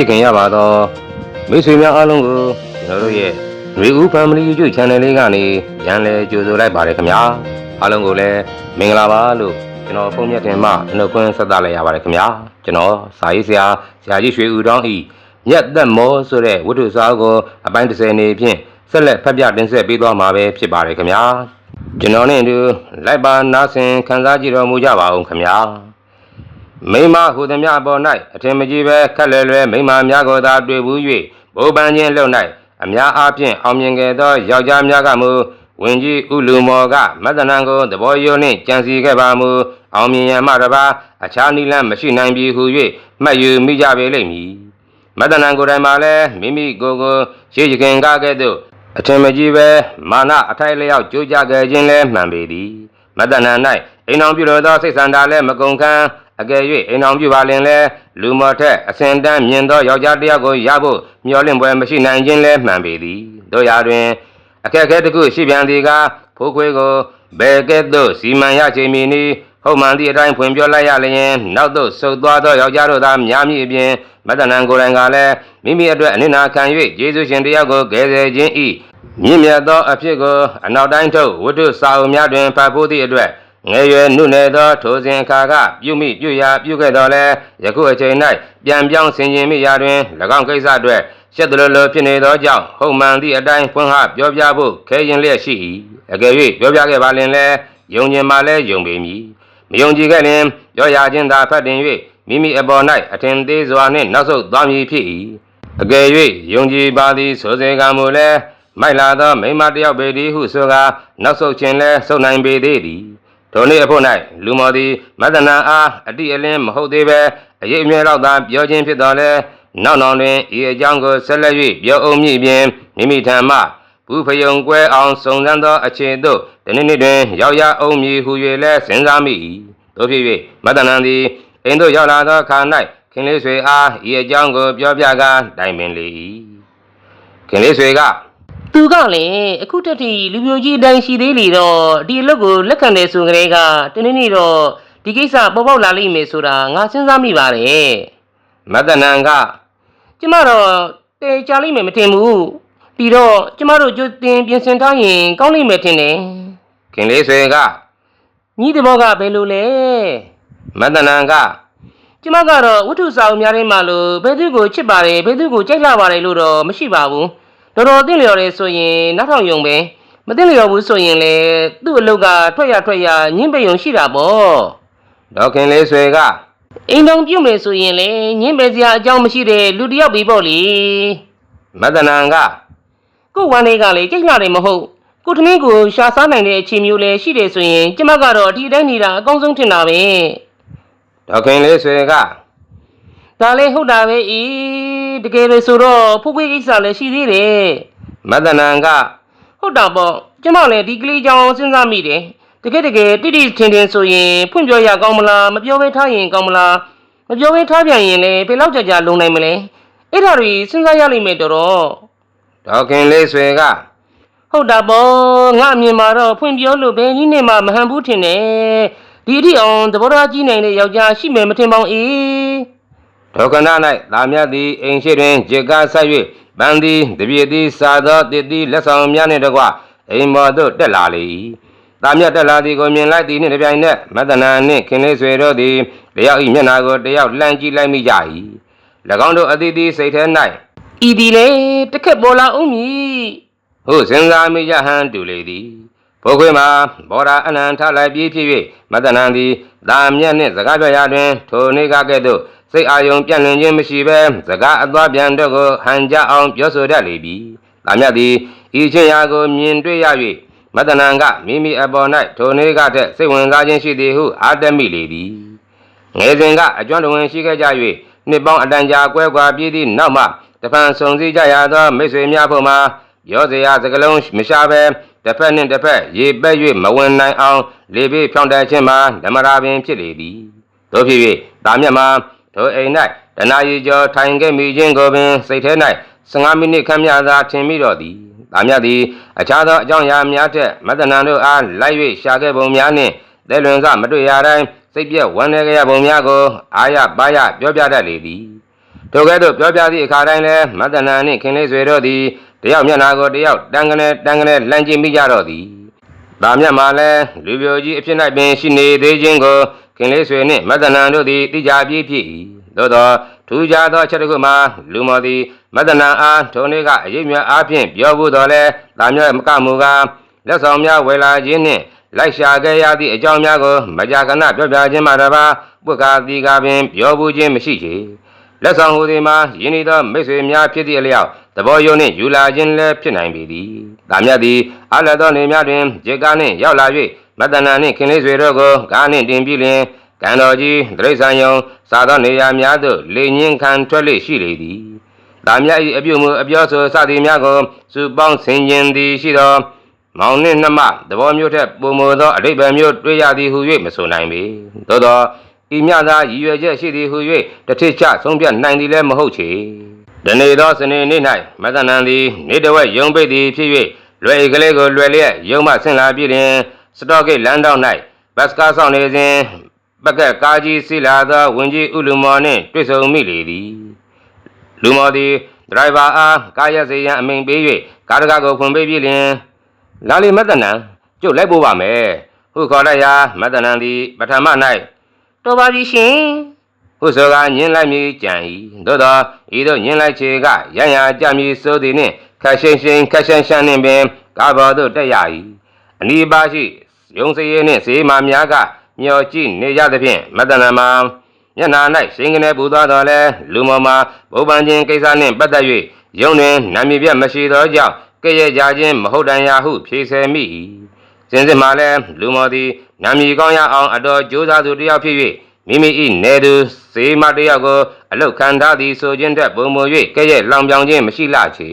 ချစ်ခင်ရပါသောမိတ်ဆွေများအားလုံးကိုကျွန်တော်တို့ရဲ့ရေဦး Family YouTube Channel လေးကနေရန်လဲကြိုဆိုလိုက်ပါတယ်ခင်ဗျာအားလုံးကိုလည်းမင်္ဂလာပါလို့ကျွန်တော်ဖုန်းမြတ်တင်မှနှုတ်ခွန်းဆက်သလိုက်ရပါတယ်ခင်ဗျာကျွန်တော်စာရေးဆရာဆရာကြီးရွှေဦးတောင်းဤမြတ်သက်မောဆိုတဲ့ဝတ္ထုစာအုပ်ကိုအပိုင်း30နေဖြင့်ဆက်လက်ဖတ်ပြတင်ဆက်ပေးသွားမှာပဲဖြစ်ပါတယ်ခင်ဗျာကျွန်တော်နဲ့အတူလိုက်ပါနားဆင်ခံစားကြည့်တော်မူကြပါအောင်ခင်ဗျာ မိမဟူသည်များအပေါ်၌အထင်မကြီးပဲခက်လွယ်လွယ်မိမများကိုသာတွေ့ဘူး၍ဘိုးပန်းချင်းလုံ၌အများအားဖြင့်အောင်မြင်ခဲ့သောယောက်ျားများကမူဝင်ကြီးဥလူမော်ကမတ္တနံကိုသဘောယုံနှင့်ကြံစီခဲ့ပါမူအောင်မြင်ရန်မှတပါအခြားနိလန်းမရှိနိုင်ပြီဟု၍မှတ်ယူမိကြပေလိမ့်မည်မတ္တနံကိုယ်တိုင်မှလည်းမိမိကိုယ်ကိုရှိရှိခင်ကားကဲ့သို့အထင်မကြီးပဲမာနအထိုက်လျောက်ကြိုးကြခဲ့ခြင်းလည်းမှန်ပေသည်မတ္တနံ၌အိမ်အောင်ပြုလိုသောစိတ်ဆန္ဒလည်းမကုန်ခန်း အကယ်၍အိမ်အောင်ပြုပါလင်လဲလူမော်ထက်အစင်တန်းမြင်သောယောက်ျားတစ်ယောက်ကိုရဖို့မျှော်လင့်ပွဲမရှိနိုင်ခြင်းလဲမှန်ပေသည်တို့ရာတွင်အခက်အခဲတစ်ခုရှိပြန်သည်ကဖိုးခွေးကိုဘယ်ကဲ့သို့စီမံရချိန်မီနီဟုတ်မှန်သည့်အတိုင်းဖွင့်ပြောလိုက်ရလျင်နောက်သို့ဆုတ်သွားသောယောက်ျားတို့သာများမိအပြင်မတ္တနံကိုယ်တိုင်ကလည်းမိမိအတွက်အနစ်နာခံ၍ယေရှုရှင်တစ်ယောက်ကိုကယ်ဆယ်ခြင်းဤမြင့်မြတ်သောအဖြစ်ကိုအနောက်တိုင်းထုတ်ဝတ္ထုစာအုပ်များတွင်ဖတ်ဖို့သည့်အတွက် ငယ်ရွယ်နုနယ်သောထိုစဉ်အခါကပြုမိပြုရာပြုခဲ့တော်လဲယခုအချိန်၌ပြန်ပြောင်းဆင်ခြင်မိရာတွင်၎င်းကိစ္စအတွက်ရှက်တလို့လို့ဖြစ်နေသောကြောင့်ဟုတ်မှန်သည့်အတိုင်းဖွင့်ဟပြောပြဖို့ခဲရင်လျက်ရှိ၏အကယ်၍ပြောပြခဲ့ပါလင်လဲယုံကျင်မှလဲယုံပေမည်မယုံကြည်ခဲ့လင်ပြောရခြင်းသာဖတ်တင်၍မိမိအပေါ်၌အထင်သေးစွာနှင့်နောက်ဆုတ်သွားမည်ဖြစ်၏အကယ်၍ယုံကြည်ပါသည်ဆိုစေကမူလဲမိုက်လာသောမိန်းမတစ်ယောက်ပေသည်ဟုဆိုကာနောက်ဆုတ်ခြင်းလဲဆုတ်နိုင်ပေသေးသည် ထိုနေ့အဖို့၌လူမော်သည်မတ္တနာအားအတိအလင်းမဟုတ်သေးပဲအရေးအမြဲတော့သာပြောခြင်းဖြစ်တော်လဲနောက်နောက်တွင်ဤအကြောင်းကိုဆက်လက်၍ပြောအောင်မည်ပြင်မိမိထံမှဘူးဖယုံကွဲအောင်စုံစမ်းသောအခြေသို့ဒီနေ့နေ့တွင်ရောက်ရအောင်မည်ဟု၍လဲစဉ်းစားမိ၏တို့ဖြစ်၍မတ္တနာသည်အိမ်သို့ရောက်လာသောအခါ၌ခင်လေးဆွေအားဤအကြောင်းကိုပြောပြကားတိုင်ပင်လေ၏ခင်လေးဆွေက သူကလည်းအခုတက်ထိလူမျိုးကြီးအတိုင်းရှိသေးလေတော့ဒီအလုပ်ကိုလက်ခံတယ်ဆိုကြတဲ့ကတနေ့နေ့တော့ဒီကိစ္စပေါ်ပေါက်လာလိမ့်မယ်ဆိုတာငါစဉ်းစားမိပါတယ်မတ္တနာကကျမတော့တေချာလိမ့်မယ်မထင်ဘူးပြီးတော့ကျမတို့ကြိုတင်ပြင်ဆင်ထားရင်ကောင်းလိမ့်မယ်ထင်တယ်ခင်လေးဆွေကညီတဘောကဘယ်လိုလဲမတ္တနာကကျမကတော့ဝတ္ထုစာအုပ်များထဲမှာလို့ဘယ်သူကိုချစ်ပါတယ်ဘယ်သူကိုကြိုက်လာပါတယ်လို့တော့မရှိပါဘူး တော်တော်သိလျော်တယ်ဆိုရင်နောက်ထောင်ယုံပဲမသိလျော်ဘူးဆိုရင်လေသူ့အလုပ်ကထွက်ရထွက်ရညင်းပယုံရှိတာပေါ့ဒေါက်ခင်လေးဆွေကအိမ်တော်ပြုတ်မယ်ဆိုရင်လေညင်းပယ်စရာအကြောင်းမရှိတဲ့လူတစ်ယောက်ပြီပေါ့လေမတ္တနာကကို့ဝမ်းလေးကလေကြိတ်လာတယ်မဟုတ်ကိုထမင်းကိုရှာစားနိုင်တဲ့အခြေမျိုးလည်းရှိတယ်ဆိုရင်ကျမကတော့ဒီအတိုင်းနေတာအကောင်းဆုံးထင်တာပဲဒေါက်ခင်လေးဆွေကဒါလည်းဟုတ်တာပဲအေး တကယ်ပဲဆိုတော့ဖိုးခွေးကိစ္စလည်းရှိသေးတယ်မတ္တနာကဟုတ်တာပေါ့ကျမလည်းဒီကလေးကြောင့်စဉ်းစားမိတယ်တကယ်တကယ်တိတိထင်ထင်ဆိုရင်ဖွင့်ပြောရကောင်းမလားမပြောဘဲထားရင်ကောင်းမလားမပြောဘဲထားပြန်ရင်လည်းဘယ်လောက်ကြာကြာလုံနိုင်မလဲအဲ့ဒါတွေစဉ်းစားရလိမ့်မယ်တော်တော်ဒေါက်ခင်လေးဆွေကဟုတ်တာပေါ့ငါအမြင်မှာတော့ဖွင့်ပြောလို့ဘယ်နည်းနဲ့မှမဟန်ဘူးထင်တယ်ဒီအထိအောင်သဘောထားကြီးနိုင်တဲ့ယောက်ျားရှိမယ်မထင်ပါဘူးအေး ဒေါကနာ၌လာမြတ်သည်အိမ်ရှိတွင်ဂျေကာဆက်၍ဗန်သည်တပြည့်သည်စာသောတည်သည်လက်ဆောင်များနှင့်တကွအိမ်မော်သို့တက်လာလေ၏တာမြတ်တက်လာသည်ကိုမြင်လိုက်သည်နှင့်တပြိုင်နက်မတ္တနာနှင့်ခင်လေးဆွေတို့သည်တယောက်၏မျက်နှာကိုတယောက်လှမ်းကြည့်လိုက်မိကြ၏၎င်းတို့အသီးသီးစိတ်ထဲ၌ဤဒီလေတစ်ခက်ပေါ်လာအောင်မည်ဟုစဉ်းစားမိကြဟန်တူလေသည်ဘိုးခွေးမှာဘောရာအနံထလိုက်ပြီးဖြစ်၍မတ္တနံသည်ဒါမြတ်နှင့်စကားပြောရာတွင်ထိုနေ့ကကဲ့သို့ စိတ်အာယုံပြန့်လွင်ခြင်းမရှိဘဲစကားအသွားပြန်တို့ကိုဟန်ကြအောင်ပြောဆိုတတ်လေပြီဒါမြတ်သည်ဤချင်းရာကိုမြင်တွေ့ရ၍မတ္တနံကမိမိအပေါ်၌ထိုနေ့ကထက်စိတ်ဝင်စားခြင်းရှိသည်ဟုအာတမိလေသည်ငယ်စဉ်ကအကျွမ်းတဝင်ရှိခဲ့ကြ၍နှစ်ပေါင်းအတန်ကြာကွဲကွာပြည့်သည့်နောက်မှတဖန်ဆုံစည်းကြရသောမိတ်ဆွေများဖို့မှာရောစရာစကလုံးမရှာဘဲတစ်ဖက်နှင့်တစ်ဖက်ရေပက်၍မဝင်နိုင်အောင် လေဘေးဖြောင်းတက်ခြင်းမှာဓမ္မရာပင်ဖြစ်လေသည်တို့ဖြစ်၍တာမြတ်မှာ တို့အိမ်၌တနာရီကျော်ထိုင်ခဲ့မိခြင်းကိုပင်စိတ်ထဲ၌15မိနစ်ခန့်မြသာထင်မိတော့သည်တာမြတ်သည်အခြားသောအကြောင်းအရာများထက်မတ္တနံတို့အားလိုက်၍ရှာခဲ့ပုံများနှင့်သဲလွန်ကမတွေ့ရတိုင်းစိတ်ပြက်ဝမ်းနည်းကြရပုံများကိုအာရပါရပြောပြတတ်လေသည်ထိုကဲ့သို့ပြောပြသည့်အခါတိုင်းလဲမတ္တနာနှင့်ခင်လေးဆွေတို့သည်တယောက်မျက်နာကိုတယောက်တန်းကနေတန်းကနေလှမ်းကြည့်မိကြတော့သည်။ဒါမြတ်မှာလဲလူပြိုကြီးအဖြစ်၌ပင်ရှိနေသေးခြင်းကို ခင်လေးဆွေနှင့်မတ္တနာတို့သည်သိကြပြီးဖြစ်၏။သို့သောထူးခြားသောအချက်တစ်ခုမှာလူမော်သည်မတ္တနာအားထိုနေ့ကအရေးမြတ်အားဖြင့်ပြောဘူးတော်လဲဒါမြတ်မကမူကားလက်ဆောင်များဝယ်လာခြင်းနှင့်လိုက်ရှာခဲ့ရသည့်အကြောင်းများကိုမကြာခဏပြောပြခြင်းမှာတပါပုဂ္ဂာတိကပင်ပြောဘူးခြင်းမရှိချေ။လက်ဆောင်ဟူသည်မှာယင်းဤသောမိတ်ဆွေများဖြစ်သည့်အလျောက်သဘောယုံနှင့်ယူလာခြင်းလည်းဖြစ်နိုင်ပေသည်။ဒါမြတ်သည်အလတ်သောနေများတွင်ဂျေကာနှင့်ရောက်လာ၍ မတ္တနာနှင့်ခင်လေးဆွေတို့ကိုကားနှင့်တင်ပြီးလျှင်ကံတော်ကြီးတရိษံယုံစားသောနေရာများသို့လေညင်းခံထွက်လေရှိလေသည်။ဒါမြတ်၏အပြုမှုအပြောဆိုစသည်များကိုစုပေါင်းဆင်ခြင်သည်ရှိသောမောင်နှင့်နှမသဘောမျိုးထက်ပုံမသောအဋိပံမျိုးတွေ့ရသည်ဟု၍မဆိုနိုင်ပေသို့သောဤမြသာရည်ရွယ်ချက်ရှိသည်ဟု၍တထိချဆုံးဖြတ်နိုင်သည်လည်းမဟုတ်ချေဒီနေ့သောစနေနေ့၌မသနန်သည်နေတဝက်ယုံပိတ်သည်ဖြစ်၍လွယ်ကလေးကိုလွယ်လျက်ယုံမှဆင်လာပြီလျင် စတော့ဂိတ်လမ်းတောက်၌ဘတ်စကားဆောင်နေစဉ်ပကက်ကားကြီးစီလာသောဝင်ကြီးဥလူမော်နှင့်တွေ့ဆုံမိလေသည်လူမော်သည်ဒရိုင်ဘာအားကားရက်စေရန်အမိန်ပေး၍ကားတကားကိုဖွင့်ပေးပြီးလျင်လာလီမတ္တနံကျုပ်လိုက်ပို့ပါမယ်ဟုခေါ်လိုက်ရာမတ္တနံသည်ပထမ၌တော်ပါပြီရှင်ဟုဆိုကညင်းလိုက်မည်ကြံ၏သို့သောဤသို့ညင်းလိုက်ချေကရန်ရာကြမည်ဆိုသည်နှင့်ခက်ရှိန်ရှိန်ခက်ရှန်ရှန်နှင့်ပင်ကားဘော်သို့တက်ရ၏အနီးပါရှိ ယုံစရဲနှင့်စေမာများကမျောကြည့်နေကြသဖြင့်မတ္တနံမှာမျက်နာ၌ရှင်ကနေပူသွားတော်လဲလူမော်မှာဘုဗ္ဗန်ချင်းကိစ္စနှင့်ပတ်သက်၍ယုံတွင်နာမည်ပြတ်မရှိသောကြောင့်ကဲ့ရဲ့ကြခြင်းမဟုတ်တန်ရာဟုဖြေဆယ်မိ၏စင်စစ်မှာလဲလူမော်သည်နာမည်ကောင်းရအောင်အတော်ကြိုးစားသူတစ်ယောက်ဖြစ်၍မိမိ၏နေသူစေမတစ်ယောက်ကိုအလုတ်ခံထားသည်ဆိုခြင်းထက်ပုံမူ၍ကဲ့ရဲ့လောင်ပြောင်ခြင်းမရှိလှချေ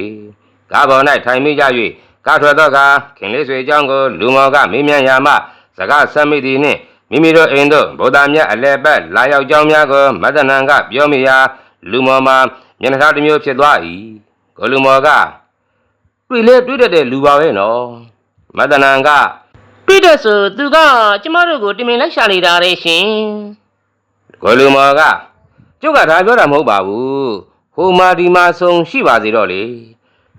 ကားပေါ်၌ထိုင်မိကြ၍ ကားထွက်သောအခါခင်လေးဆွေအကြောင်းကိုလူမော်ကမေးမြန်းရာမှစကားဆက်မိသည်နှင့်မိမိတို့အိမ်တို့ဗုဒ္ဓမြတ်အလဲပတ်လာရောက်ကြောင်းများကိုမတ္တနံကပြောမိရာလူမော်မှာမျက်နှာတစ်မျိုးဖြစ်သွား၏ကိုလူမော်ကတွေ့လဲတွေ့တတ်တဲ့လူပါပဲနော်မတ္တနံကပြီးတော့ဆိုသူကကျမတို့ကိုတင်ပင်လိုက်ရှာနေတာလေရှင်ကိုလူမော်ကကျုပ်ကဒါပြောတာမဟုတ်ပါဘူးဟိုမာဒီမာဆုံရှိပါစေတော့လေ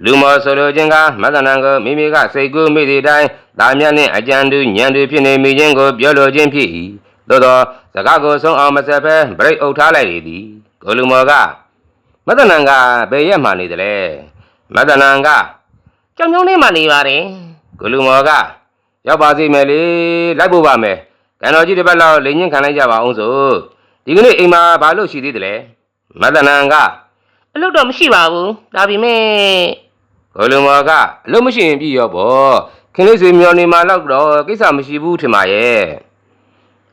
လူမော်ဆိုလိုခြင်းကမတ္တနံကိုမိမိကစိတ်ကူးမိသည့်တိုင်ဒါမြတ်နှင့်အကြံတူညံတူဖြစ်နေမိခြင်းကိုပြောလိုခြင်းဖြစ်၏သို့သောစကားကိုဆုံးအောင်မဆက်ဘဲဗရိတ်အုပ်ထားလိုက်လေသည်ကိုလူမော်ကမတ္တနံကဘယ်ရက်မှနေတယ်လဲမတ္တနံကကြောင်ကြောင်လေးမှနေပါတယ်ကိုလူမော်ကရောက်ပါစေမယ်လေလိုက်ဖို့ပါမယ်ကံတော်ကြီးတစ်ပတ်လောက်လိန်ညင်းခံလိုက်ကြပါအောင်ဆိုဒီကနေ့အိမ်မှာဘာလို့ရှိသေးတယ်လဲမတ္တနံကအလုပ်တော့မရှိပါဘူးဒါပေမဲ့ ကိုလူမော်ကအလုံးမရှိရင်ပြည်ရောပေါ့ခင်လေးဆွေမျောနေမှာတော့တော့ကိစ္စမရှိဘူးထင်ပါရဲ့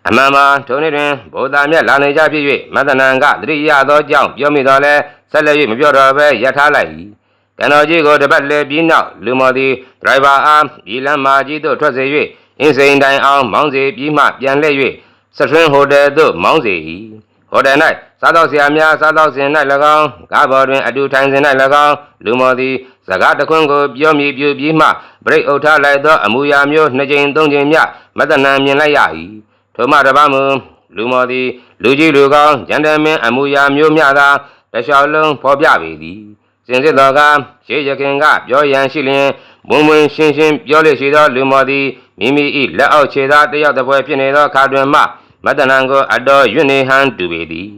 အမှန်မှထုံနေတွင်ဗုဒ္ဓမြတ်လာနေကြဖြစ်၍မတ္တနံကတတိယသောကြောင့်ပြောမိတော်လဲဆက်လက်၍မပြောတော့ဘဲရထားလိုက်၏ကံတော်ကြီးကိုတပတ်လဲပြီးနောက်လူမော်သည်ဒရိုင်ဘာအားဒီလမ်းမကြီးသို့ထွက်စေ၍အင်းစိန်တိုင်အောင်မောင်းစေပြီးမှပြန်လှည့်၍စထွင်းဟိုတယ်သို့မောင်းစေ၏ဟိုတယ်၌စားသောက်ဆရာများစားသောက်စဉ်၌၎င်းကားပေါ်တွင်အတူထိုင်စဉ်၌၎င်းလူမော်သည် စကားတခွန်းကိုပြောမိပြပြီးမှဗရိတ်အုပ်ထားလိုက်သောအမူအရာမျိုးနှစ်ကြိမ်သုံးကြိမ်မြမတ္တနံမြင်လိုက်ရ၏ထိုမှတပတ်မူလူမော်သည်လူကြီးလူကောင်းဂျန်တမင်အမူအရာမျိုးများသာတလျှောက်လုံးဖော်ပြပေသည်စင်စစ်တော်ကရှေးရခင်ကပြောရန်ရှိလျင်မွန်မွန်ရှင်းရှင်းပြောလေရှိသောလူမော်သည်မိမိ၏လက်အောက်ခြေသားတစ်ယောက်တစ်ပွဲဖြစ်နေသောအခါတွင်မှမတ္တနံကိုအတော်ရွနေဟန်တူပေသည်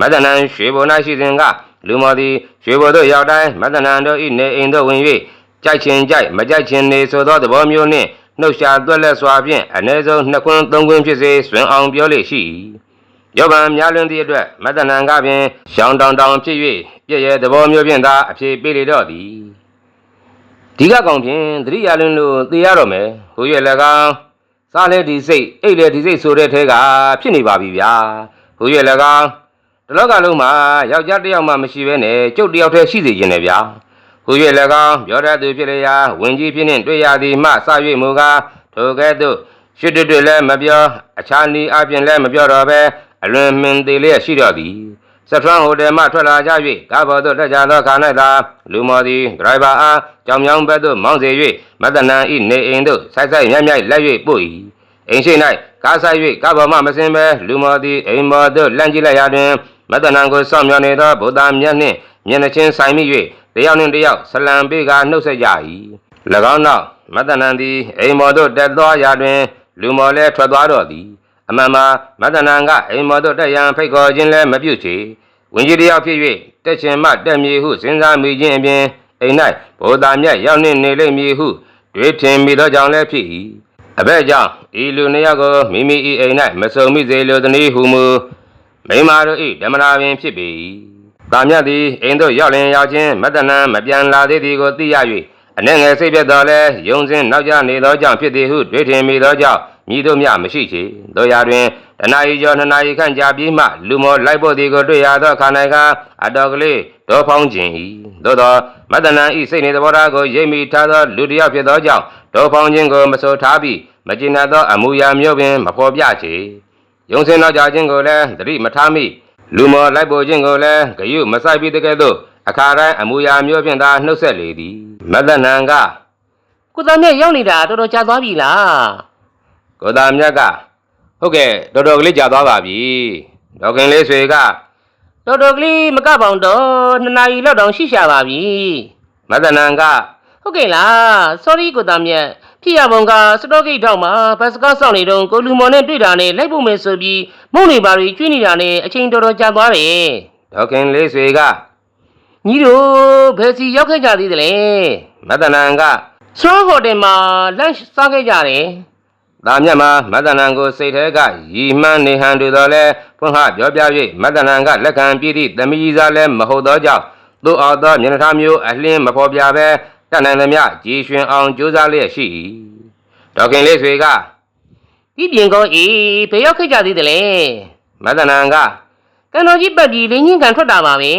မတ္တနံရွှေဘုံ၌ရှိစဉ်က လူမော်သည်ရွှေဘုံသို့ရောက်တိုင်းမတ္တနံတို့၏နေအိမ်သို့ဝင်၍ကြိုက်ချင်ကြိုက်မကြိုက်ချင်နေဆိုသောသဘောမျိုးနှင့်နှုတ်ရှာသွက်လက်စွာဖြင့်အ ਨੇ ဆုံးနှစ်ခွန်းသုံးခွန်းဖြစ်စေဆွင်အောင်ပြောလေရှိ၏ယောဘံများလွန်းသည့်အတွက်မတ္တနံကပင်ရှောင်းတောင်တောင်ဖြစ်၍ပြည့်ရဲ့သဘောမျိုးဖြင့်သာအဖြေပေးလေတော့သည်ဒီကကောင်ဖြင့်သတိရလွန်းလို့သိရတော့မယ်ဟို၍၎င်းစားလဲဒီစိတ်အိတ်လဲဒီစိတ်ဆိုတဲ့ထဲကဖြစ်နေပါပြီဗျာဟို၍၎င်း ဒီလောကလုံးမှာယောက်ျားတစ်ယောက်မှမရှိဘဲနဲ့ကျုပ်တစ်ယောက်တည်းရှိစေခြင်းနဲ့ဗျာဟူ၍၎င်းပြောတတ်သူဖြစ်လျာဝင်ကြီးဖြစ်နှင့်တွေ့ရသည်မှစ၍မူကားထိုကဲ့သို့ရှစ်တွတ်တွတ်လည်းမပြောအခြားနည်းအပြင်လည်းမပြောတော့ဘဲအလွန်မှင်သေးလျက်ရှိတော့သည်စထွန်းဟိုတယ်မှထွက်လာကြ၍ကားပေါ်သို့တက်ကြသောခါ၌သာလူမော်သည်ဒရိုင်ဘာအားကြောင်မြောင်းဘက်သို့မောင်းစေ၍မတ္တနံဤနေအိမ်သို့ဆိုက်ဆိုက်မြိုက်မြိုက်လက်၍ပို့၏အိမ်ရှိ၌ကားဆိုင်၍ကားပေါ်မှမစင်ဘဲလူမော်သည်အိမ်ပေါ်သို့လန့်ကြည့်လိုက်ရတွင် မတ္တနံကိုစောင့်မျှော်နေသောဗုဒ္ဓမြတ်နှင့်မျက်နှာချင်းဆိုင်မိ၍တယောက်နှင့်တယောက်ဆလံပေးကနှုတ်ဆက်ကြ၏၎င်းနောက်မတ္တနံသည်အိမ်မော်သို့တက်သွားရာတွင် လူမော်လည်းထွက်သွားတော့သည်အမှန်မှာမတ္တနံကအိမ်မော်သို့တက်ရန်ဖိတ်ခေါ်ခြင်းလည်းမပြုချေဝင်ကြီးတယောက်ဖြစ်၍တက်ချင်မှတက်မည်ဟုစဉ်းစားမိခြင်းအပြင်အိမ်၌ဗုဒ္ဓမြတ်ရောက်နှင့်နေလိမ့်မည်ဟုတွေးထင်မိသောကြောင့်လည်းဖြစ်၏အဘဲ့ကြောင့်ဤလူနှစ်ယောက်ကိုမိမိ၏အိမ်၌မဆုံမိစေလိုသည်ဟုမူ မိမာတို့၏ဓမ္မရာပင်ဖြစ်ပေ၏။တာမြတ်သည်အိမ်သို့ရောက်လင်ရောက်ချင်းမတ္တနံမပြန်လာသေးသည်ကိုသိရ၍အနှဲငယ်စိတ်ပြတ်တော်လဲယုံစင်နောက်ကျနေသောကြောင့်ဖြစ်သည်ဟုတွေးထင်မိသောကြောင့်မိတို့မျှမရှိချေ။တို့ရာတွင်တနာရီကျော်နှစ်နာရီခန့်ကြာပြီးမှလူမောလိုက်ဖို့သည်ကိုတွေ့ရသောခန္ဓာကအတော်ကလေးဒေါဖောင်းခြင်း၏။သို့သောမတ္တနံ၏စိတ်နေသဘောထားကိုရိပ်မိထားသောလူတစ်ယောက်ဖြစ်သောကြောင့်ဒေါဖောင်းခြင်းကိုမဆိုထားပြီးမကျင်တတ်သောအမူအရာမျိုးပင်မဖော်ပြချေ။ ယုံစင်နောက်ကြခြင်းကိုလည်းသတိမထားမိလူမော်လိုက်ပေါ်ခြင်းကိုလည်းဂယုမဆိုင်ပြီးတကဲ့သို့အခါတိုင်းအမူအရာမျိုးဖြင့်သာနှုတ်ဆက်လေသည်မတ္တနံကကိုသားမြတ်ရောက်နေတာတော်တော်ကြာသွားပြီလားကိုသာမြတ်ကဟုတ်ကဲ့တော်တော်ကလေးကြာသွားပါပြီဒေါခင်လေးဆွေကတော်တော်ကလေးမကပေါင်တော့နှစ်နာရီလောက်တောင်ရှိရှာပါပြီမတ္တနံက ဟုတ်ကဲ့လား sorry ကိုသားမြတ်ဖြစ်ရပုံကစတော့ဂိတ်ထောက်မှာဘတ်စကားဆောင်နေတော့ကိုလူမော်နဲ့တွေ့တာနဲ့လိုက်ဖို့မယ်ဆိုပြီးမုံနေပါတွေကျွေးနေတာနဲ့အချိန်တော်တော်ကြာသွားတယ်ဒေါခင်လေးဆွေကညီတို့ဘယ်စီရောက်ခဲ့ကြသေးသလဲမတ္တနံကစရောဟိုတယ်မှာ lunch စားခဲ့ကြတယ်သာမြတ်မှာမတ္တနံကိုစိတ်ထဲကရီမှန်းနေဟန်တူတော်လဲဖွင့်ဟပြောပြ၍မတ္တနံကလက်ခံပြည့်သည့်သမီးစားလဲမဟုတ်သောကြောင့်သို့အောင်သောမျက်နှာထားမျိုးအလင်းမဖော်ပြဘဲ တတ်နိုင်သမျှကြည်ရွှင်အောင်ကြိုးစားလျက်ရှိ၏ဒေါခင်လေးဆွေကဒီပြင်ကောအေးဘယ်ရောက်ခဲ့ကြသေးသလဲမတ္တနံကကံတော်ကြီးပတ်ပြီးလင်းချင်းခံထွက်တာပါပဲ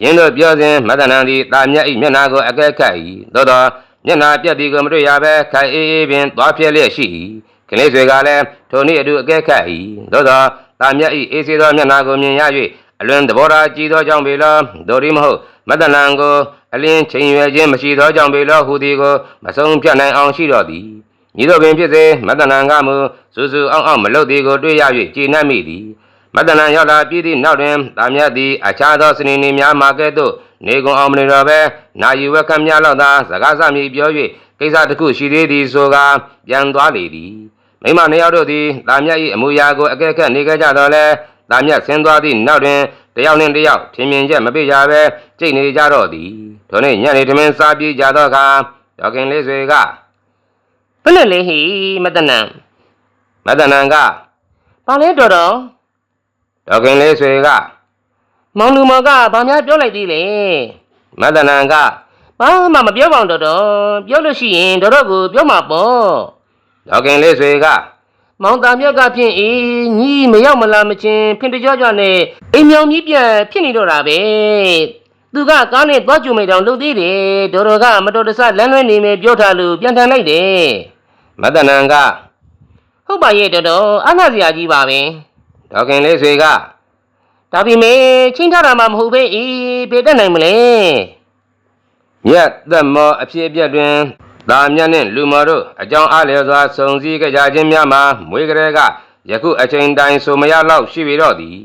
ယင်းတို့ပြောစဉ်မတ္တနံသည်တာမြတ်၏မျက်နှာကိုအကဲခတ်၏သို့သောမျက်နှာပြက်သည်ကိုမတွေ့ရဘဲခိုင်အေးအေးပင်သွားပြက်လျက်ရှိ၏ကလေးဆွေကလည်းထိုနည်းအတူအကဲခတ်၏သို့သောတာမြတ်၏အေးစေသောမျက်နှာကိုမြင်ရ၍အလွန်သဘောထားကြီးသောကြောင့်ပေလောဒိုရီမဟုတ် မတ္တနံကိုအလင်းချိန်ရွယ်ခြင်းမရှိသောကြောင့်ပေလောဟူသည်ကိုမဆုံးဖြတ်နိုင်အောင်ရှိတော်သည်ညီတို့ပင်ဖြစ်စေမတ္တနံကမူစူးစူးအောင်အောင်မလုပ်သည်ကိုတွေ့ရ၍ကျေနပ်မိသည်မတ္တနံရောက်လာပြည်သည့်နောက်တွင်တာမြတ်သည်အခြားသောစနေနေများမှာကဲ့သို့နေကုန်အောင်မနေတော့ဘဲနာယူဝက်ခတ်များလောက်သာစကားစမြည်ပြော၍ကိစ္စတစ်ခုရှိသေးသည်ဆိုကာပြန်သွားလေသည်မိမနှစ်ယောက်တို့သည်တာမြတ်၏အမူအရာကိုအကဲခတ်နေကြတော့လဲ တာမြတ်ဆင်းသွားသည့်နောက်တွင်တယောက်နှင့်တယောက်ထင်မြင်ချက်မပြကြဘဲကြိတ်နေကြတော့သည်ထိုနေ့ညနေထမင်းစားပြေးကြသောအခါဒေါခင်လေးဆွေကဘယ်နဲ့လဲဟေမတနံမတ္တနံကဘာလဲတော်တော်ဒေါခင်လေးဆွေကမောင်လူမောင်ကဘာများပြောလိုက်သေးလဲမတ္တနံကဘာမှမပြောပါဘူးတော်တော်ပြောလို့ရှိရင်တော်တော်ကိုပြောမှာပေါ့ဒေါခင်လေးဆွေက မောင်သားမြတ်ကဖြင့်အေးညီမရောက်မလားမချင်းဖင်တကြောကြောနဲ့အိမ်မြောင်ကြီးပြန်ဖြစ်နေတော့တာပဲသူကကားနဲ့သွားကြုံမိတောင်လှုပ်သေးတယ်တော်တော်ကမတော်တဆလမ်းလွဲနေမယ်ပြောထားလို့ပြန်ထန်လိုက်တယ်မတ္တနံကဟုတ်ပါရဲ့တော်တော်အားနာစရာကြီးပါပဲဒေါခင်လေးဆွေကဒါပေမဲ့ချင်းထားတာမှမဟုတ်ပဲအေးဘယ်တတ်နိုင်မလဲမြတ်သက်မောအဖြစ်အပျက်တွင် သာမြတ်နှင့်လူမော်တို့အကြောင်းအားလျော်စွာစုံစည်းကြကြခြင်းများမှာမွေးကလေးကယခုအချိန်တိုင်းဆိုမရလောက်ရှိပြီတော့သည်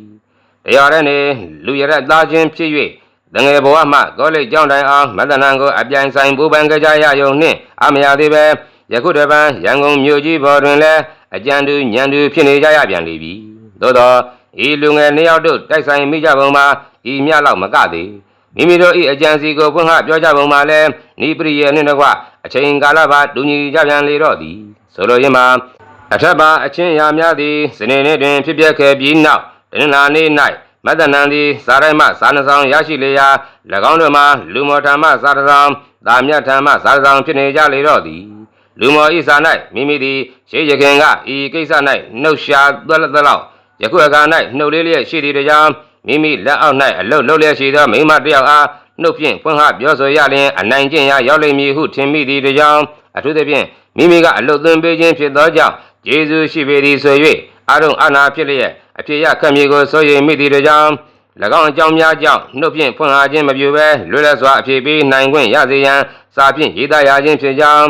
တရားရဲနေလူရတဲ့သားချင်းဖြစ်၍တငယ်ဘဝမှကောလိပ်ကျောင်းတိုင်အောင်မတ္တနံကိုအပြိုင်ဆိုင်ပူပန်ကြကြရယုံနှင့်အမရသေးပဲယခုတပံရန်ကုန်မြို့ကြီးပေါ်တွင်လည်းအကြံတူညံတူဖြစ်နေကြရပြန်လေပြီသို့သောဤလူငယ်နှစ်ယောက်တို့တိုက်ဆိုင်မိကြပုံမှာဤမြလောက်မကသေးမိမိတို့၏အကြံစီကိုဖွင့်ဟပြောကြပုံမှာလဲနိပရိယေနှင့်တကွ အချိန်ကာလပါတူညီကြပြန်လေတော့သည်ဆိုလိုရင်းမှာအထက်ပါအချင်းရာများသည်စနေနေ့တွင်ဖြစ်ပျက်ခဲ့ပြီးနောက်တနင်္လာနေ့၌မတ္တနံသည်စားရိုက်မှစားနှဆောင်ရရှိလေရာ၎င်းတို့မှာလူမော်ထံမှစားတစ်ဆောင်သာမြတ်ထံမှစားတစ်ဆောင်ဖြစ်နေကြလေတော့သည်လူမော်ဤစာ၌မိမိသည်ရှေးရခင်ကဤကိစ္စ၌နှုတ်ရှာသွက်လက်သက်လောက်ယခုအခါ၌နှုတ်လေးလျက်ရှိသည့်ကြောင့်မိမိလက်အောက်၌အလုတ်လှုပ်လျက်ရှိသောမိန်းမတစ်ယောက်အား နှုတ်ဖြင့်ဖွင့်ဟပြောဆိုရလျင်အနိုင်ကျင့်ရာရောက်လိမ့်မည်ဟုထင်မိသည့်တကြောင်အထူးသဖြင့်မိမိကအလုတ်သွင်းပေးခြင်းဖြစ်သောကြောင့်ယေရှုရှိပေသည်ဆို၍အရုံအနာဖြစ်လျက်အဖြစ်ရခတ်မြေကိုဆိုရင်မိသည့်တကြောင်၎င်းအကြောင်းများကြောင့်နှုတ်ဖြင့်ဖွင့်ဟခြင်းမပြုဘဲလွတ်လပ်စွာအဖြစ်ပေးနိုင်ခွင့်ရစေရန်စာဖြင့်ရေးသားရခြင်းဖြစ်ကြောင်း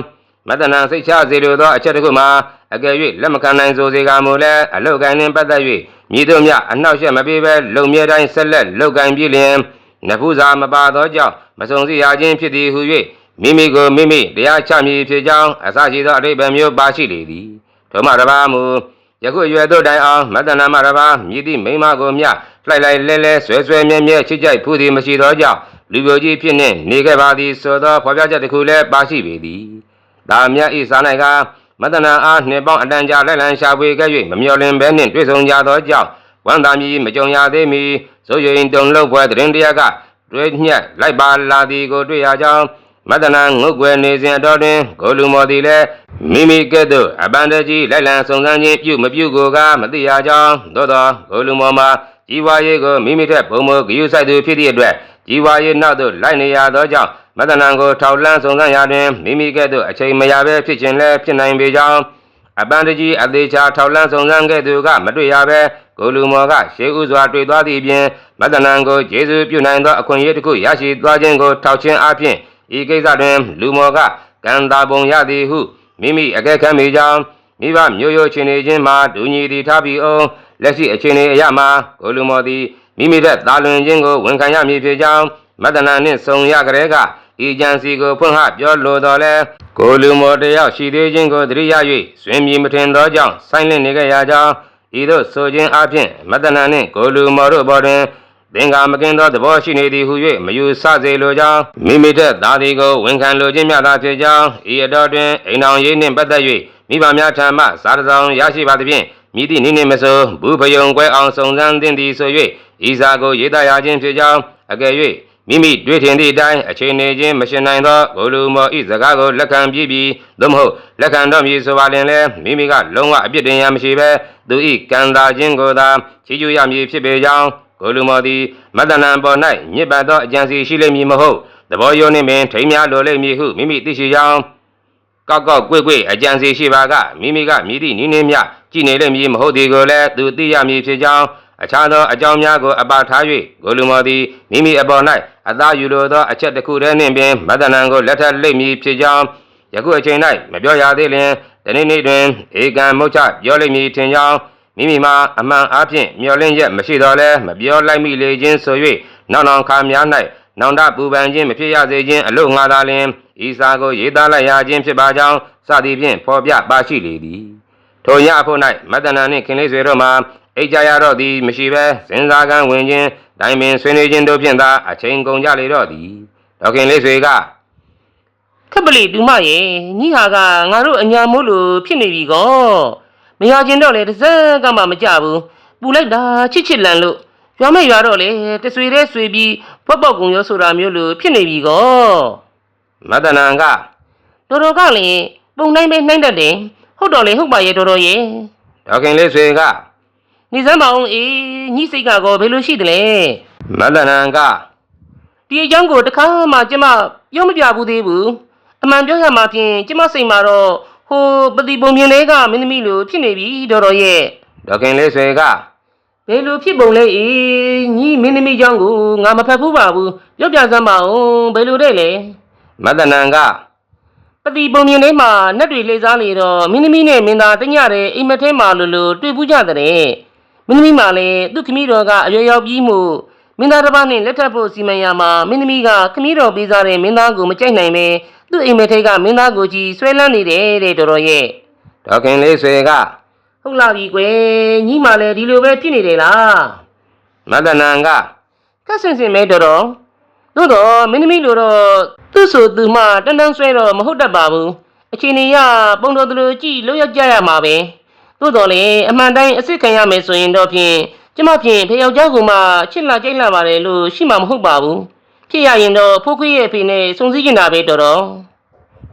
မတ္တနံစိတ်ချစေလိုသောအချက်တစ်ခုမှာအကယ်၍လက်မခံနိုင်ဆိုစေကမူလဲအလုတ်ကိုင်းနှင့်ပတ်သက်၍မြည်တို့မြအနှောက်အယှက်မပေးဘဲလုံမြဲတိုင်းဆက်လက်လုတ်ကိုင်းပြလျင် နဖူးစာမပါသောကြောင့်မစုံစီရခြင်းဖြစ်သည်ဟု၍မိမိကိုမိမိတရားချမည်ဖြစ်ကြောင်းအစရှိသောအဓိပ္ပာယ်မျိုးပါရှိလေသည်ထိုမှတစ်ပါးမူယခုအရွယ်တို့တိုင်အောင်မတ္တနာမတစ်ပါးမြည်သည့်မိန်းမကိုမျှလိုက်လိုက်လဲလဲဆွဲဆွဲမြဲမြဲချစ်ကြိုက်ဖူးသည်မရှိသောကြောင့်လူပြိုကြီးဖြစ်နှင့်နေခဲ့ပါသည်ဆိုသောဖော်ပြချက်တစ်ခုလည်းပါရှိပေသည်ဒါမြတ်ဤစာ၌ကမတ္တနာအားနှစ်ပေါင်းအတန်ကြာလက်လံရှာဖွေခဲ့၍မမျော်လင့်ဘဲနှင့်တွေ့ဆုံကြသောကြောင့် ဝန္တာမီမကြုံရသေးမီဆိုရင်တုံလောက်ပွဲတရင်တရားကတွေ့ညက်လိုက်ပါလာသည်ကိုတွေ့ရကြောင်းမတ္တနာငုတ်ွယ်နေစဉ်အတော်တွင်ဂိုလူမော်သည်လည်းမိမိကဲ့သို့အပန္တကြီးလိုက်လံစုံစမ်းခြင်းပြုမပြုကိုကမသိရကြောင်းသို့သောဂိုလူမော်မှာကြီးဝါရေးကိုမိမိထက်ဘုံမိုးဂယုဆိုင်သူဖြစ်သည့်အတွက်ကြီးဝါရေးနောက်သို့လိုက်နေရသောကြောင့်မတ္တနာကိုထောက်လန်းစုံစမ်းရာတွင်မိမိကဲ့သို့အချိန်မရဘဲဖြစ်ခြင်းလည်းဖြစ်နိုင်ပေကြောင်း အပန်းတကြီးအသေးချာထောက်လန်းစုံစမ်းခဲ့သူကမတွေ့ရဘဲကိုလူမော်ကရှေးဥစွာတွေ့သွားသည့်အပြင်မတ္တနံကိုကျေးဇူးပြုနိုင်သောအခွင့်အရေးတစ်ခုရရှိသွားခြင်းကိုထောက်ခြင်းအပြင်ဤကိစ္စတွင်လူမော်ကကံတာပုံရသည်ဟုမိမိအကဲခတ်မိကြောင်းမိဘမျိုးရိုးချင်းနေခြင်းမှာဒူညီတီထားပြီးအောင်လက်ရှိအခြေအနေအရမှာကိုလူမော်သည်မိမိတဲ့တာလွင်ခြင်းကိုဝန်ခံရမည်ဖြစ်ကြောင်းမတ္တနံနှင့်ဆုံရကြတဲ့က ဤကြံစီကိုဖွင့်ဟပြောလိုတော်လဲကိုလူမော်တယောက်ရှိသေးခြင်းကိုသတိရ၍ဆွေးမြေမထင်သောကြောင့်ဆိုင်းလင့်နေကြရကြောင်းဤသို့ဆိုခြင်းအပြင်မတ္တနံနှင့်ကိုလူမော်တို့ဘော်တွင်သင်္ကာမကင်းသောသဘောရှိနေသည်ဟု၍မယူဆစေလိုကြောင်းမိမိတဲ့သားသည်ကိုဝန်ခံလိုခြင်းမြတ်သာဖြစ်ကြောင်းဤအတော်တွင်အိမ်တော်ရေးနှင့်ပတ်သက်၍မိဘများထံမှစားတစောင်ရရှိပါသဖြင့်မိသည့်နိနေမဆိုဘူးဖယုံကွဲအောင်စုံစမ်းသင့်သည်ဆို၍ဤစာကိုရေးသားရခြင်းဖြစ်ကြောင်းအကယ်၍ မိမိတွေ့ထင်သည့်အတိုင်းအချိန်နေခြင်းမရှင်နိုင်သောဘုလူမောဤစကားကိုလက်ခံပြီးပြီးသို့မဟုတ်လက်ခံတော်မူဆိုပါလင်လဲမိမိကလုံးဝအပြစ်တင်ရမရှိဘဲသူဤကံသာခြင်းကိုသာချီးကျူးရမည်ဖြစ်ပေကြောင်းကိုလူမောသည်မတ္တနံပေါ်၌ညစ်ပတ်သောအကြံစီရှိလိမ့်မည်မဟုတ်သဘောယုံနှင့်ပင်ထိမ်းများလိုလိမ့်မည်ဟုမိမိသိရှိကြောင်းကောက်ကောက်ကွေ့ကွေ့အကြံစီရှိပါကမိမိကမြည်သည့်နည်းနည်းမြကြည်နေလိမ့်မည်မဟုတ်သည်ကိုလည်းသူသိရမည်ဖြစ်ကြောင်း အခြားသောအကြောင်းများကိုအပါထား၍ဂိုလူမော်သည်မိမိအပေါ်၌အသာယူလိုသောအချက်တစ်ခုတည်းနှင့်ပင်မတ္တနံကိုလက်ထပ်လိမ့်မည်ဖြစ်ကြောင်းယခုအချိန်၌မပြောရသေးလျင်ဒီနေ့နေ့တွင်ဧကံမုတ်ချပြောလိမ့်မည်ထင်ကြောင်းမိမိမှာအမှန်အားဖြင့်မျောလင့်ရက်မရှိတော့လဲမပြောလိုက်မိလေခြင်းဆို၍နောက်နောက်ခါများ၌နောင်တပူပန်ခြင်းမဖြစ်ရစေခြင်းအလို့ငါသာလျင်ဤစာကိုရေးသားလိုက်ရခြင်းဖြစ်ပါကြောင်းစသည်ဖြင့်ဖော်ပြပါရှိလေသည်ထိုညအဖို့၌မတ္တနာနှင့်ခင်လေးဆွေတို့မှာ အိတ်ကြရတော့သည်မရှိဘဲစဉ်းစားကန်းဝင်ခြင်းတိုင်ပင်ဆွေးနွေးခြင်းတို့ဖြင့်သာအချိန်ကုန်ကြလေတော့သည်ဒေါခင်လေးဆွေကခက်ပလီဒူမရဲ့ညီဟာကငါတို့အညာမို့လို့ဖြစ်နေပြီကောမရကျင်တော့လေတစ်စက်ကမှမကြဘူးပူလိုက်တာချစ်ချစ်လန်လို့ရွာမဲ့ရွာတော့လေတဆွေတဲ့ဆွေပြီးဖွက်ပေါက်ကုံရောဆိုတာမျိုးလို့ဖြစ်နေပြီကောမတ္တနာကတော်တော်ကလည်းပုံတိုင်းပဲနှိမ့်တတ်တယ်ဟုတ်တော့လေဟုတ်ပါရဲ့တော်တော်ရဲ့ဒေါခင်လေးဆွေက နေစမ်းပါအောင်အေးညှိစိတ်ကကောဘယ်လိုရှိသလဲမလနန်ကဒီအကြောင်းကိုတခါမှကျမပြောမပြဘူးသေးဘူးအမှန်ပြောရမှာဖြင့်ကျမစိတ်မှာတော့ဟိုပတိပုံမြင်လေးကမင်းသမီးလိုဖြစ်နေပြီတော်တော်ရဲ့ဒေါခင်လေးဆွေကဘယ်လိုဖြစ်ပုံလဲအေးညီမင်းသမီးကြောင့်ကိုငါမဖတ်ဘူးပါဘူးပြောပြစမ်းပါဦးဘယ်လိုတဲ့လဲမတနန်ကပတိပုံမြင်လေးမှာနှက်တွေလှေစားနေတော့မင်းသမီးနဲ့မင်းသားတညတဲ့အိမ်မထဲမှာလိုလိုတွေ့ဘူးကြတဲ့ မင်းသမီးမှလည်းသူ့ခမည်းတော်ကအရွယ်ရောက်ပြီးမှုမင်းသားတစ်ပါးနဲ့လက်ထပ်ဖို့စီမံရမှာမင်းသမီးကခမည်းတော်ပေးစားတဲ့မင်းသားကိုမကြိုက်နိုင်ပဲသူ့အိမ်မက်ထဲကမင်းသားကိုကြီးဆွဲလန်းနေတယ်တဲ့တော်တော်ရဲ့ဒေါခင်လေးဆွေကဟုတ်လာပြီကွယ်ညီမလည်းဒီလိုပဲဖြစ်နေတယ်လားမတ္တနာကကဆင်စင်မဲတော်တော်သို့တော့မင်းသမီးလိုတော့သူ့ဆိုသူမှတန်းတန်းဆွဲတော့မဟုတ်တတ်ပါဘူးအချိန်ကြီးရပုံတော်သူလိုကြည့်လို့ရကြရမှာပဲ သို့တော်လေအမှန်တိုင်းအစ်စ်ခံရမယ်ဆိုရင်တော့ဖြင့်ကျမဖြင့်ဖေယောက်ျားကမှချစ်လာကြိုက်လာပါတယ်လို့ရှိမှာမဟုတ်ပါဘူးဖြစ်ရရင်တော့ဖိုးခွေးရဲ့ဖေနဲ့စုံစည်းကျင်တာပဲတော်တော်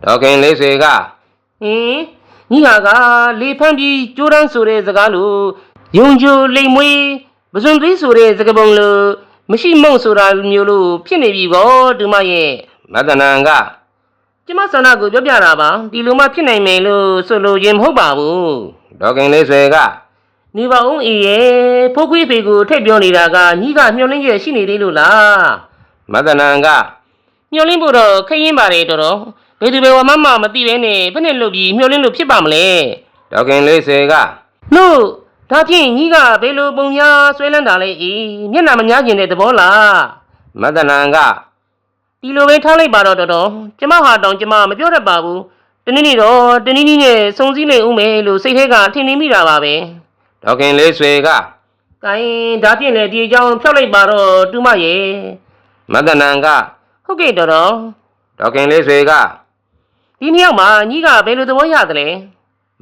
ဒေါခင်လေးဆွေကဟင်ညီဟာကလေဖမ်းပြီးကြိုးတန်းဆိုတဲ့စကားလိုယုံကြိုလိမ်မွေးပဇွန်သွေးဆိုတဲ့စကားပုံလိုမရှိမုံဆိုတာမျိုးလိုဖြစ်နေပြီကောဒုမရဲ့မတ္တနာကကျမဆန္ဒကိုပြောပြတာပါဒီလိုမှဖြစ်နိုင်မယ်လို့ဆိုလိုခြင်းမဟုတ်ပါဘူး ဒေါခင်လေးဆွေကနေပါဦးအေးရဲ့ဖိုးခွေးဖေကိုထည့်ပြောနေတာကညီကမျောလင်းချက်ရှိနေသေးလို့လားမတ္တနာကမျောလင်းဖို့တော့ခရင်ပါတယ်တော်တော်ဘယ်သူဘယ်ဝမှမမသိပဲနဲ့ဘယ်နဲ့လုပ်ပြီးမျောလင်းလို့ဖြစ်ပါမလဲဒေါခင်လေးဆွေကလို့ဒါဖြင့်ညီကဘယ်လိုပုံများဆွဲလန်းတာလဲအေးမျက်နှာမများကျင်တဲ့သဘောလားမတနန်ကဒီလိုပဲထားလိုက်ပါတော့တော်တော်ကျမဟာတောင်ကျမမပြောတတ်ပါဘူးတ နေ့နေ့တော့တနေ့နေ့နဲ့စုံစည်းလိုက်ဦးမယ်လို့စိတ်ထဲကထင်နေမိတာပါပဲဒေါခင်လေးဆွေက။ကိုင်းဒါဖြင့်လေဒီအကြောင်းဖြောက်လိုက်ပါတော့တူမရဲ့မတနန်ကဟုတ်ကဲ့တော်တော်ဒေါခင်လေးဆွေကဒီနှစ်ယောက်မှာညီကဘယ်လိုသဘောရသလဲ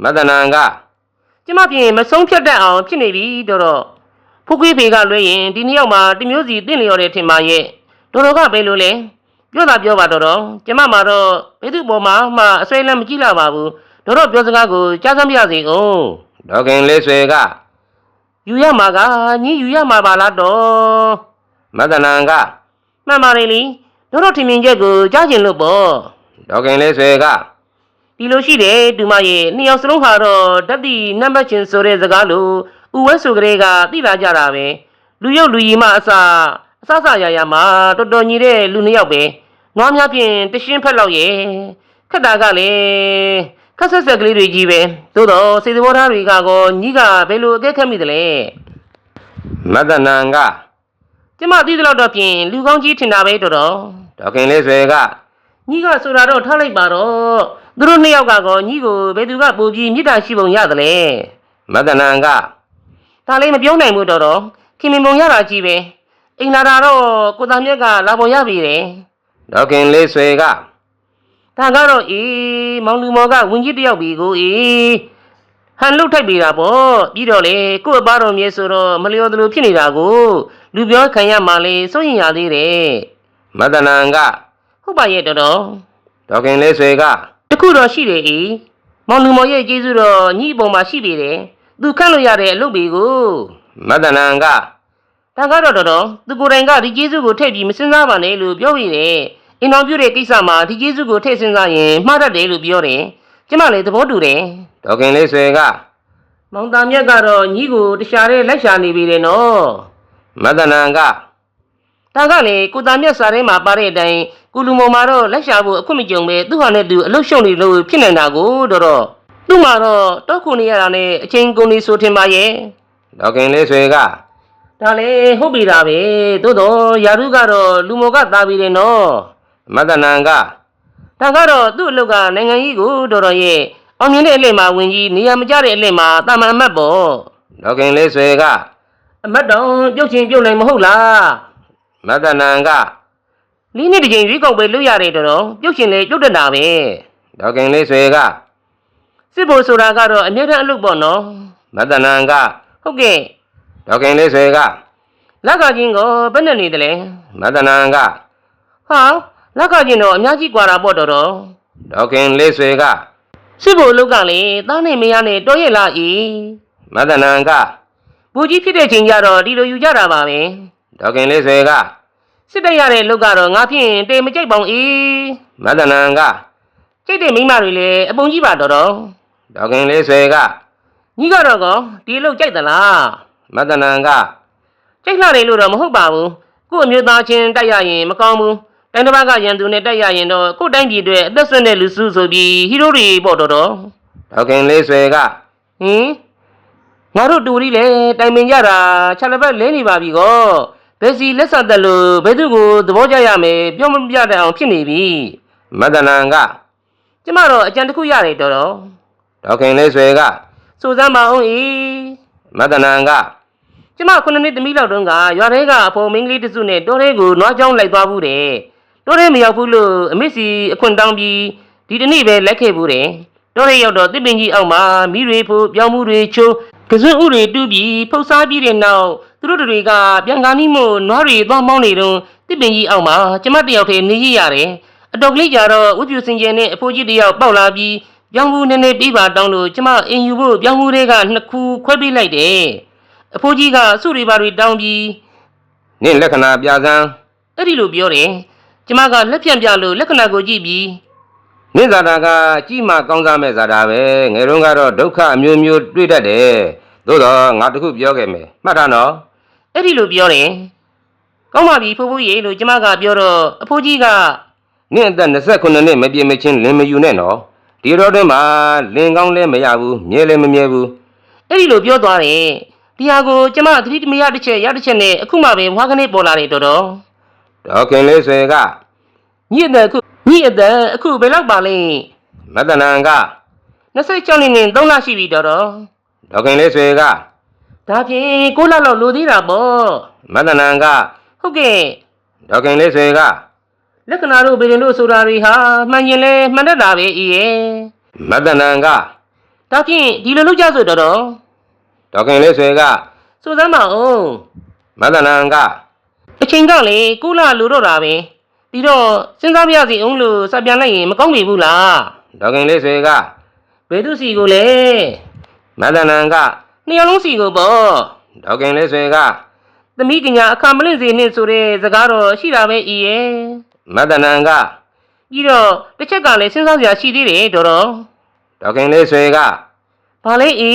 မတနန်ကကျမပြင်မဆုံးဖြတ်တတ်အောင်ဖြစ်နေပြီတော်တော်ဖူးခွေးဖေကလွှဲရင်ဒီနှစ်ယောက်မှာတမျိုးစီတင့်လျော်တယ်ထင်ပါရဲ့တော်တော်ကဘယ်လိုလဲ ပြောတာပြောပါတော်တော်ကျမမှာတော့ဘယ်သူပေါ်မှာမှအဆွဲလမ်းမကြည့်လာပါဘူးတော်တော်ပြောစကားကိုကြားစမ်းပြစေကုန်ဒေါခင်လေးဆွေကယူရမှာကညီယူရမှာပါလားတော်မတနန်ကမှန်ပါတယ်လीတော်တော်ထင်မြင်ချက်ကိုကြားကျင်လို့ပေါ့ဒေါခင်လေးဆွေကဒီလိုရှိတယ်ဒူမရဲ့နှစ်ယောက်စလုံးဟာတော့ဓာတ်တိနံပါတ်ချင်းဆိုတဲ့စကားလို့ဥဝဲဆိုကလေးကသိလာကြတာပဲလူရုပ်လူကြီးမအစအ စစရရမှာတော်တော်ညီတဲ့လူနှစ်ယောက်ပဲနွားများဖြင့်တရှင်းဖက်လောက်ရဲ့ခက်တာကလည်းခက်ဆက်ဆက်ကလေးတွေကြီးပဲသို့တော့စေတဘောထားတွေကကောညီကဘယ်လိုအကဲခတ်မိသလဲမတနန်ကကျမသိသလောက်တော့ဖြင့်လူကောင်းကြီးထင်တာပဲတော်တော်ဒေါခင်လေးဆွေကညီကဆိုတာတော့ထားလိုက်ပါတော့သူတို့နှစ်ယောက်ကကောညီကိုဘယ်သူကပူပြီးမြစ်တာရှိပုံရသလဲမတနန်ကဒါလေးမပြောနိုင်ဘူးတော်တော်ခင်မင်ပုံရတာကြီးပဲ အိမ်လာတာတော့ကိုသားမြက်ကလာပုံရပြီတယ်ဒေါခင်လေးဆွေကဒါကတော့အေးမောင်လူမော်ကဝင်ကြီးတယောက်ပြီကိုအေးဟန်လုတ်ထိုက်ပြီတာပေါ့ပြီးတော့လေကို့အပါတော်မြေဆိုတော့မလျော်သလိုဖြစ်နေတာကို လူပြောခံရမှလေစိုးရင်ရသေးတယ်မတနန်ကဟုတ်ပါရဲ့တော်တော်ဒေါခင်လေးဆွေကတခုတော့ရှိတယ်အေးမောင်လူမော်ရဲ့ကျေးဇူးတော့ညီအပေါ်မှာရှိပြီတယ်သူခန့်လို့ရတဲ့အလုပ်တွေကိုမတနန်က ဒါကတော့တော်တော်သူကိုယ်တိုင်ကဒီကျေးဇူးကိုထည့်ပြီးမစင်စားပါနဲ့လို့ပြောပြီးတယ်အင်တော်ပြုတဲ့ကိစ္စမှာဒီကျေးဇူးကိုထည့်စင်စားရင်မှားတတ်တယ်လို့ပြောတယ်ကျမလည်းသဘောတူတယ်ဒေါခင်လေးဆွေကမောင်သားမြတ်ကတော့ညီကိုတခြားတဲ့လက်ရှာနေပြီတယ်နော်မတနန်ကဒါကလေကိုသားမြတ်စာထဲမှာပါတဲ့အတိုင်းကုလူမော်မှာတော့လက်ရှာဖို့အခွင့်မကြုံပဲသူ့ဟာနဲ့သူအလုရှုံနေလို့ဖြစ်နေတာကိုတော်တော်သူ့မှာတော့တောက်ခုနေရတာနဲ့အချိန်ကုန်နေဆိုထင်ပါရဲ့ဒေါခင်လေးဆွေက ဒါလည်းဟုတ်ပြီဒါပဲသို့တော့ယာရုကတော့လူမော်ကသားပြီးတယ်နော်မတနန်ကဒါကတော့သူ့အလုပ်ကနိုင်ငံကြီးကိုတော်တော်ရဲ့အောင်မြင်တဲ့အလှည့်မှာဝင်ကြီးနေရာမကျတဲ့အလှည့်မှာတာမန်အမတ်ပေါ့ဒေါခင်လေးဆွေကအမတ်တောင်ပြုတ်ချင်းပြုတ်နိုင်မဟုတ်လားမတနန်ကလင်းနေ့တစ်ချိန်ရွေးကောက်ပဲလွတ်ရတယ်တော်တော်ပြုတ်ချင်းလေပြုတ်တတ်တာပဲဒေါခင်လေးဆွေကစစ်ဖို့ဆိုတာကတော့အမြဲတမ်းအလုပ်ပေါ့နော်မတနန်ကဟုတ်ကဲ့ ဒေါခင်လေးဆွေက လက်ကချင်းကဘယ်နဲ့နေတယ်လဲ မတနန်က ဟာလက်ကချင်းတော့အများကြီးกว่าတာပေါ့တော်တော် ဒေါခင်လေးဆွေက စစ်ဖို့အလုပ်ကလေသားနဲ့မယားနဲ့တော်ရဲ့လားဤ မတနန်က ဘူကြီးဖြစ်တဲ့ချိန်ကျတော့ဒီလိုယူကြတာပါပဲ ဒေါခင်လေးဆွေက စစ်တက်ရတဲ့လုပ်ကတော့ငါဖြင့်တေမကြိုက်ပေါင်ဤ မတနန်က ကြိတ်တဲ့မိန်းမတွေလည်းအပုံကြီးပါတော်တော် ဒေါခင်လေးဆွေက ညီကတော့ကောဒီအလုပ်ကြိုက်သလား မတနန်ကကြိတ်လှတယ်လို့တော့မဟုတ်ပါဘူးကို့အမျိုးသားချင်းတိုက်ရရင်မကောင်းဘူးတိုင်းတစ်ပါးကရန်သူနဲ့တိုက်ရရင်တော့ကို့တိုင်းပြည်အတွက်အသက်ဆွတဲ့လူစုဆိုပြီးဟီးရိုးတွေပေါ့တော်တော်ဒေါခင်လေးဆွေကဟင်ငါတို့တူရီလေတိုင်ပင်ကြတာခြေလက်ပတ်လဲနေပါပြီကောဘယ်စီလက်ဆက်သက်လို့ဘယ်သူကိုသဘောကျရမယ်ပြောမပြတတ်အောင်ဖြစ်နေပြီမတနန်ကကျမတော့အကြံတစ်ခုရတယ်တော်တော်ဒေါခင်လေးဆွေကစူစမ်းပါအောင်ဤမတနန်က ကျမခုနှစ်နှစ်သမီးလောက်တုန်းကရွာထဲကအဖေမင်းကလေးတစ်စုနဲ့တောထဲကိုနွားချောင်းလိုက်သွားဘူးတဲ့တောထဲမရောက်ဘူးလို့အမေစီအခွင့်တောင်းပြီးဒီတနေ့ပဲလက်ခဲ့ဘူးတဲ့တောထဲရောက်တော့တစ်ပင်ကြီးအောက်မှာမိတွေဖို့ပြောင်းမှုတွေချိုးကစွန်းဥတွေတူးပြီးဖုတ်စားပြီးတဲ့နောက်သူတို့တွေကပြန်ကားနီးမို့နွားတွေသွားမောင်းနေတော့တစ်ပင်ကြီးအောက်မှာကျမတယောက်တည်းနေရရတယ်အတော်ကလေးကြတော့ဝိပူစင်ကျင်နဲ့အဖိုးကြီးတယောက်ပေါက်လာပြီးပြောင်းမှုနည်းနည်းပြီးပါတောင်းလို့ကျမအင်ယူဖို့ပြောင်းမှုတွေကနှစ်ခုခွဲပေးလိုက်တယ် အဖိုးကြီးကစုတွေပါတွေတောင်းပြီးနင့်လက္ခဏာပြစမ်းအဲ့ဒီလိုပြောတယ်ကျမကလက်ပြန်ပြလို့လက္ခဏာကိုကြည့်ပြီးနင့်ဇာတာကကြည်မှကောင်းစားမဲ့ဇာတာပဲငယ်တုန်းကတော့ဒုက္ခအမျိုးမျိုးတွေ့တတ်တယ်သို့တော့ငါတခုပြောခဲ့မယ်မှတ်ထားနော်အဲ့ဒီလိုပြောတယ်ကောင်းပါပြီဖိုးဖိုးရေလို့ကျမကပြောတော့အဖိုးကြီးကနင့်အသက်29နှစ်မပြည့်မချင်းလင်မယူနဲ့နော်ဒီတော့တွင်မှာလင်ကောင်းလည်းမရဘူးမြဲလည်းမမြဲဘူးအဲ့ဒီလိုပြောသွားတယ် ဒီဟာကိုကျမသတိတမရတစ်ချက်ရတစ်ချက်နဲ့အခုမှပဲဝါကနေပေါ်လာတယ်တော်တော်ဒေါခင်လေးဆွေကညစ်တဲ့အခုညစ်တဲ့အခုဘယ်လောက်ပါလဲမတနန်က26နှစ်နဲ့3လရှိပြီတော်တော်ဒေါခင်လေးဆွေကဒါဖြင့်6လလောက်လိုသေးတာပေါ့မတနန်ကဟုတ်ကဲ့ဒေါခင်လေးဆွေကလက္ခဏာတို့ဘယ်လိုဆိုတာတွေဟာမှန်ရင်လဲမှန်တတ်တာပဲအေးရဲ့မတနန်ကဒါဖြင့်ဒီလိုလုပ်ကြဆိုတော်တော် ဒေါခင်လေးဆွေကစိုးစမ်းပါအောင်မတနန်ကအချိန်ကလေ6လလိုတော့တာပဲပြီးတော့စဉ်းစားပြရစီအောင်လို့စပြန်လိုက်ရင်မကောင်းပြီဘူးလားဒေါခင်လေးဆွေကဘယ်သူစီကိုလဲမတနန်ကနှစ်ယောက်လုံးစီကိုပေါ့ဒေါခင်လေးဆွေကသမီးကညာအခါမလင့်စေနဲ့ဆိုတဲ့စကားတော့ရှိတာပဲဤရဲ့မတနန်ကပြီးတော့တစ်ချက်ကလည်းစဉ်းစားစရာရှိသေးတယ်တော်တော်ဒေါခင်လေးဆွေကဘာလဲဤ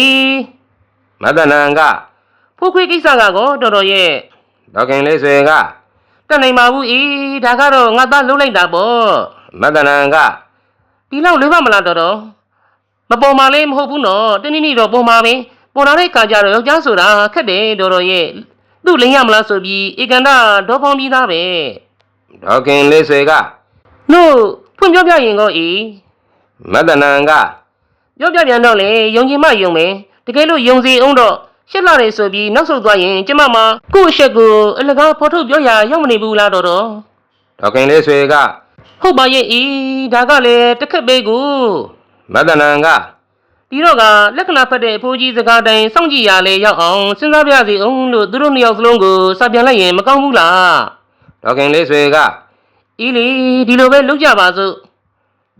မတနန်ကဖိုးခွေးကိစ္စကကောတော်တော်ရဲ့ဒေါခင်လေးဆွေကတက်နိုင်ပါဘူးဤဒါကတော့ငါသားလုံးလိုက်တာပေါ့မတနန်ကဒီလောက်လွေးပါမလားတော်တော်မပေါ်ပါလေမဟုတ်ဘူးနော်တနည်းနည်းတော့ပေါ်ပါပဲပေါ်လာတဲ့ခါကျတော့ယောက်ျားဆိုတာခက်တယ်တော်တော်ရဲ့သူ့လိမ်ရမလားဆိုပြီးဧကန်တာဒေါပေါင်းပြီးသားပဲဒေါခင်လေးဆွေကလို့ဖွင့်ပြောပြရင်ကောဤမတနန်ကပြောပြပြန်တော့လေယုံကြည်မှယုံမယ် တကယ်လို့ယုံစီအောင်တော့ရှစ်လာတယ်ဆိုပြီးနောက်ဆုတ်သွားရင်ကျမမကို့အချက်ကိုအလကားဖော်ထုတ်ပြောရရောက်မနေဘူးလားတော်တော်ဒေါခင်လေးဆွေကဟုတ်ပါရဲ့ဤဒါကလည်းတစ်ခက်ပေးကိုမတနန်ကဒီတော့ကလက္ခဏာဖတ်တဲ့အဖိုးကြီးစကားတိုင်းစောင့်ကြည့်ရလဲရောက်အောင်စဉ်းစားပြစီအောင်လို့သူတို့နှစ်ယောက်စလုံးကိုစာပြန်လိုက်ရင်မကောင်းဘူးလားဒေါခင်လေးဆွေကဤလေဒီလိုပဲလုပ်ကြပါစို့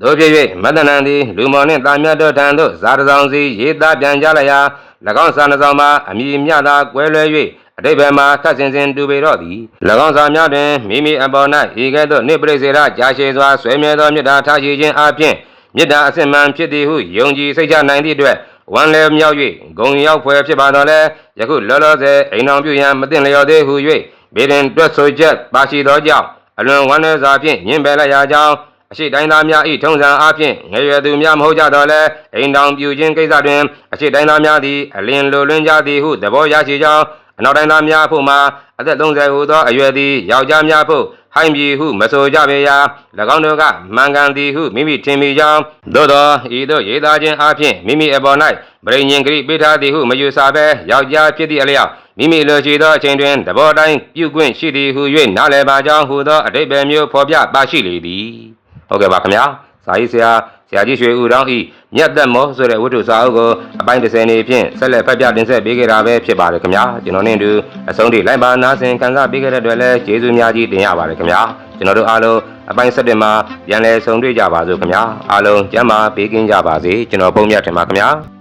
တို့ဖြစ်၍မတနန်သည်လူမော်နှင့်တာမြတ်တို့ထံသို့ဇာတဆောင်စီရေးသားပြန်ကြလျာ၎င်းစာနှဆောင်မှာအမိမြသာကွဲလွဲ၍အတိဘယ်မှာခတ်စင်စင်တူပေတော့သည်၎င်းစာများတွင်မိမိအပေါ်၌ဤကဲ့သို့နိပရိစေရကြာရှည်စွာဆွေမြဲသောမေတ္တာထားရှိခြင်းအပြင်မေတ္တာအစစ်မှန်ဖြစ်သည်ဟုယုံကြည်စိတ်ချနိုင်သည့်အတွက်ဝမ်းလည်းမြောက်၍ဂုံရောက်ဖွယ်ဖြစ်ပါတော့လဲယခုလောလောဆယ်အိမ်တော်ပြုရန်မသိလျော်သေးဟု၍ဘေရင်တွက်ဆိုချက်ပါရှိသောကြောင့်အလွန်ဝမ်းနည်းစွာဖြင့်ညင်ပယ်လိုက်ရကြောင်း အရှိတိုင်းသားများဤထုံးစံအားဖြင့်ငယ်ရွယ်သူများမဟုတ်ကြတော့လဲအိမ်တောင်ပြူခြင်းကိစ္စတွင်အရှိတိုင်းသားများသည်အလင်းလိုလွင်းကြသည်ဟုသဘောရရှိကြောင်းအနောက်တိုင်းသားများဖို့မှာအသက်30ဟုသောအရွယ်သည်ယောက်ျားများဖို့ဟိုင်းပြီဟုမဆိုကြပေရာ၎င်းတို့ကမှန်ကန်သည်ဟုမိမိထင်မိကြောင်းသို့သောဤသို့ရေးသားခြင်းအားဖြင့်မိမိအပေါ်၌ဗရိညင်ဂရိပေးထားသည်ဟုမယူဆဘဲယောက်ျားဖြစ်သည့်အလျောက်မိမိလိုရှိသောအချိန်တွင်သဘောတိုင်းပြုခွင့်ရှိသည်ဟု၍နားလည်ပါကြောင်းဟူသောအတိတ်ပဲမျိုးဖော်ပြပါရှိလေသည် ဟုတ်ကဲ့ပါခင်ဗျာစာရေးဆရာဆရာကြီးရွှေဦးတောင်းဤမြတ်သက်မောဆိုတဲ့ဝတ္ထုစာအုပ်ကိုအပိုင်း30နေဖြင့်ဆက်လက်ဖတ်ပြတင်ဆက်ပေးခဲ့တာပဲဖြစ်ပါတယ်ခင်ဗျာကျွန်တော်နဲ့အတူအဆုံးထိလိုက်ပါနားဆင်ခံစားပေးခဲ့တဲ့အတွက်လည်းကျေးဇူးများကြီးတင်ရပါတယ်ခင်ဗျာကျွန်တော်တို့အားလုံးအပိုင်း7မှာပြန်လည်ဆုံတွေ့ကြပါစို့ခင်ဗျာအားလုံးကျမ်းမာပေးကင်းကြပါစေကျွန်တော်ပုံမြတ်ထင်ပါခင်ဗျာ